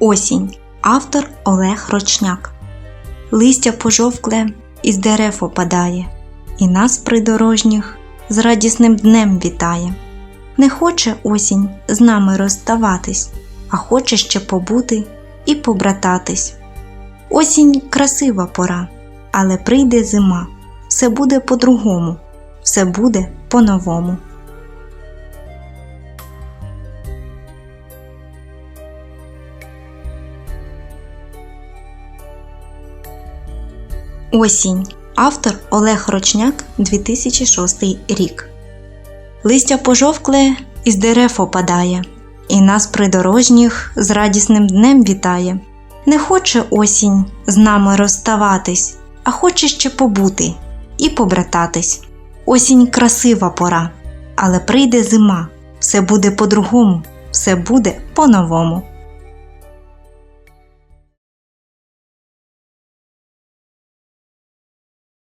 Осінь. Автор Олег Рочняк. Листя пожовкле із дерев опадає, і нас придорожніх з радісним днем вітає. Не хоче осінь з нами розставатись, а хоче ще побути і побрататись. Осінь красива пора, але прийде зима. Все буде по-другому, все буде по-новому. Осінь. Автор Олег Рочняк 2006 рік. Листя пожовкле із дерев опадає, і нас придорожніх з радісним днем вітає. Не хоче осінь з нами розставатись, а хоче ще побути і побрататись. Осінь красива пора, але прийде зима, все буде по-другому, все буде по-новому.